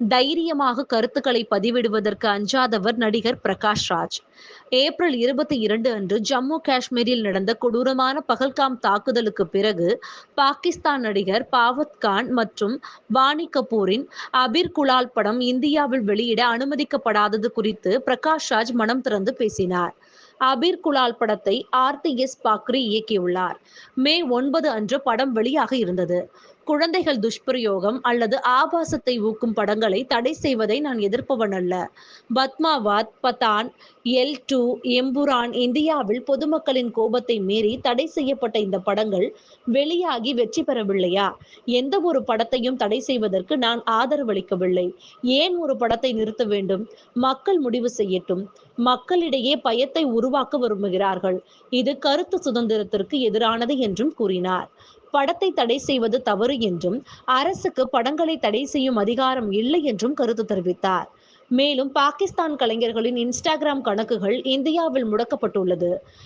தைரியமாக கருத்துக்களை பதிவிடுவதற்கு அஞ்சாதவர் நடிகர் பிரகாஷ் ராஜ். ஏப்ரல் இருபத்தி இரண்டு அன்று ஜம்மு காஷ்மீரில் நடந்த கொடூரமான பகல்காம் தாக்குதலுக்கு பிறகு பாகிஸ்தான் நடிகர் பாவத் கான் மற்றும் வாணி கபூரின் அபிர் குலால் படம் இந்தியாவில் வெளியிட அனுமதிக்கப்படாதது குறித்து பிரகாஷ் ராஜ் மனம் திறந்து பேசினார். அபீர் குலால் படத்தை ஆர்டிஎஸ் பாக்ரி இயக்கியுள்ளார். மே ஒன்பது அன்று படம் வெளியாக இருந்தது. குழந்தைகள் துஷ்பிரயோகம் அல்லது ஆபாசத்தை ஊக்கும் படங்களை தடை செய்வதை நான் எதிர்ப்பவன் அல்ல. பத்மாவாத் பதான் எல் டூ எம்புரான் இந்தியாவில் பொதுமக்களின் கோபத்தை மீறி தடை செய்யப்பட்ட இந்த படங்கள் வெளியாகி வெற்றி பெறவில்லையா? எந்த ஒரு படத்தையும் தடை செய்வதற்கு நான் ஆதரவளிக்கவில்லை. ஏன் ஒரு படத்தை நிறுத்த வேண்டும்? மக்கள் முடிவு செய்யட்டும். மக்களிடையே பயத்தை உருவாக்க விரும்புகிறார்கள். இது கருத்து சுதந்திரத்திற்கு எதிரானது என்றும் கூறினார். படத்தை தடை செய்வது தவறு என்றும் அரசுக்கு படங்களை தடை செய்யும் அதிகாரம் இல்லை என்றும் கருத்து தெரிவித்தார். மேலும் பாகிஸ்தான் கலைஞர்களின் இன்ஸ்டாகிராம் கணக்குகள் இந்தியாவில் முடக்கப்பட்டுள்ளது.